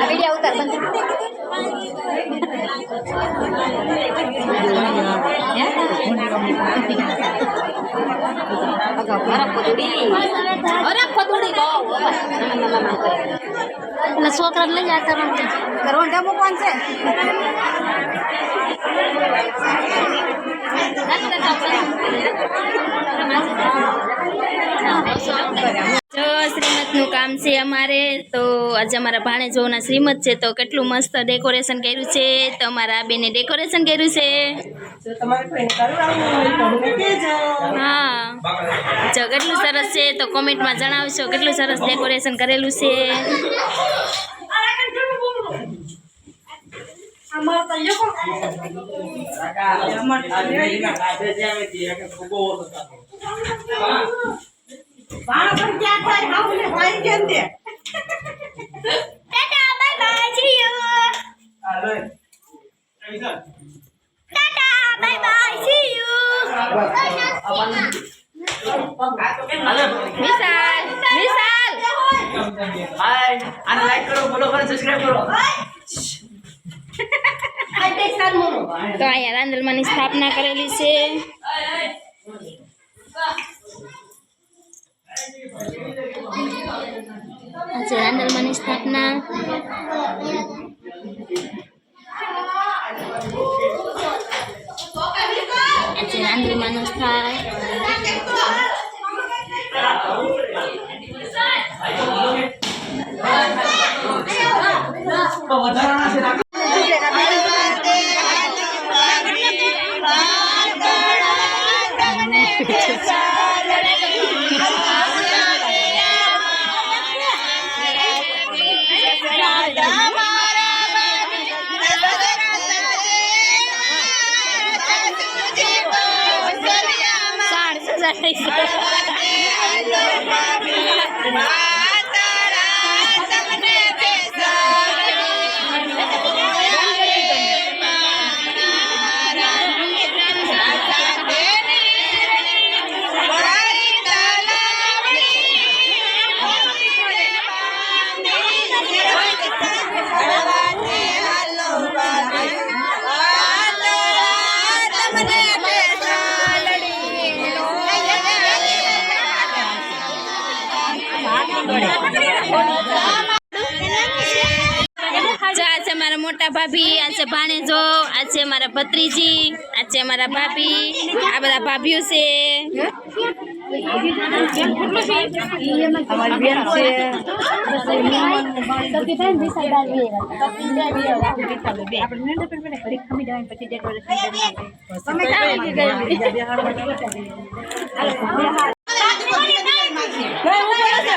આવી ગયા ઉતાર બંધ એટલે છોકરા લઈ જતા કરવાનું ડેમો કોણ છે જો શ્રીમદનું કામ છે અમારે તો આજે અમારા ભાણેજોના શ્રીમદ છે તો કેટલું મસ્ત ડેકોરેશન કર્યું છે તો અમારા બેને ડેકોરેશન કર્યું છે હા જો કેટલું સરસ છે તો કોમેન્ટમાં જણાવશો કેટલું સરસ ડેકોરેશન કરેલું છે બાળ પણ ક્યાં થાય? હાવ ને ભાઈ કેમ દે tata bye bye see you tata bye bye see you Vishal Vishal. Hi. આને લાઈક કરો ફોલો કરો. સબસ્ક્રાઇબ કરો તો અહીંયા રાંદલમાની સ્થાપના કરેલી છે. રાંદલમાની સ્થાપના. આ છે રાંદલમાનો Bye. મારા મોટા ભાભી આ છે ભાણેજો આ છે મારા ભત્રીજી આ છે મારા ભાભી આ બધા ભાભીઓ છે અમારી બેન છે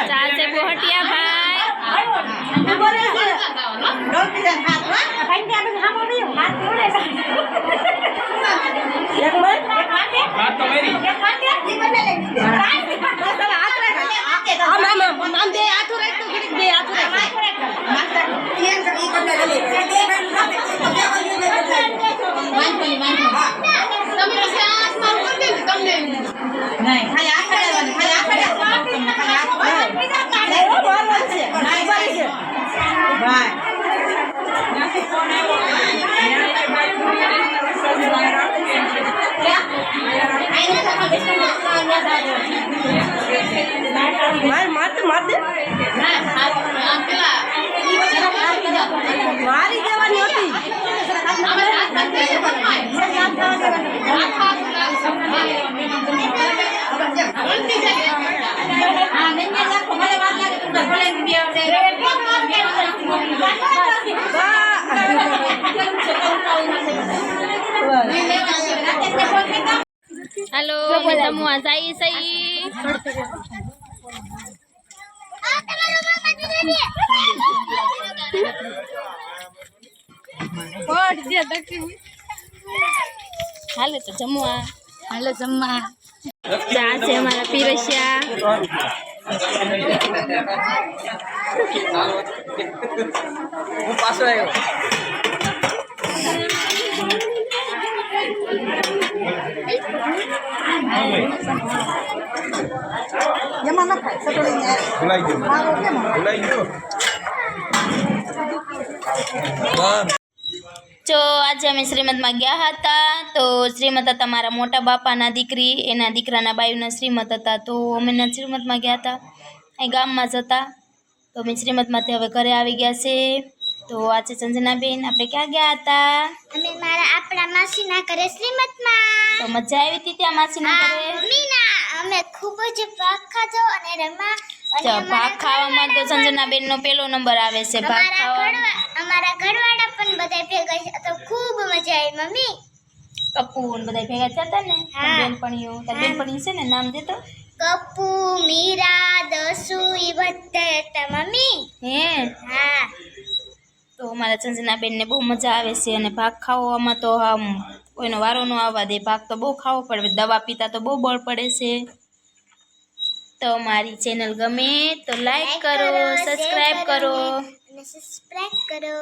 તો આ છે બોહટિયા ભાઈ વાત તો કરી. આમ માર માર તો માર દે મારી જવાની હતી હાલો જમવા જઈએ સહી હાલે તો જમવા. હાલો જમવા. ચા છે અમારા પીરસ્યા. હું પાછો આવ્યો. Thank you. ભૂલાઈ ગયું ભૂલાઈ ગયું જો આજે અમે શ્રીમદમાં ગયા હતા તો શ્રીમદ હતા મારા મોટા બાપાના દીકરી એના દીકરાના બાયુના શ્રીમદ હતા તો અમે એના શ્રીમદમાં ગયા હતા અહીં ગામમાં જ હતા. તો અમે શ્રીમદમાંથી હવે ઘરે આવી ગયા છે. તો આજે સંજનાબેન આપણે ક્યાં ગયા હતા? અમે મારા આપણા માસીના ઘરે શ્રીમદમાં. તો મજા આવી હતી ત્યાં માસીના ઘરે? અમે ખૂબ જ ભાગ ખાધો અને રમા તો ભાગ ખાવામાં તો સંજનાબેનનો પહેલો નંબર આવે છે ભાગ અમારા ખાવા. અમારા ઘરવાળા પણ બધા ભેગા છે તો ખૂબ મજા આવી મમ્મી. કપુ ને બધા ભેગા થયા હતા ને. બેનપણીઓ તાર બેનપણી છે ને નામ દેતો કપુ મીરા દસુ એ બધા હતા મમ્મી. હે? હા. તો અમારા ને બહુ મજા આવે છે અને ભાગ ખાવામાં તો આમ કોઈનો વારો ન આવવા દે. ભાગ તો બહુ ખાવો પડે. દવા પીતા તો બહુ બળ પડે છે. તો મારી ચેનલ ગમે તો લાઈક કરો સબસ્ક્રાઈબ કરો સબસ્ક્રાઇબ કરો.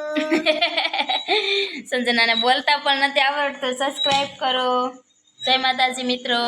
સંજનાને બોલતા પણ નથી આવડતું. સબસ્ક્રાઈબ કરો. જય માતાજી મિત્રો.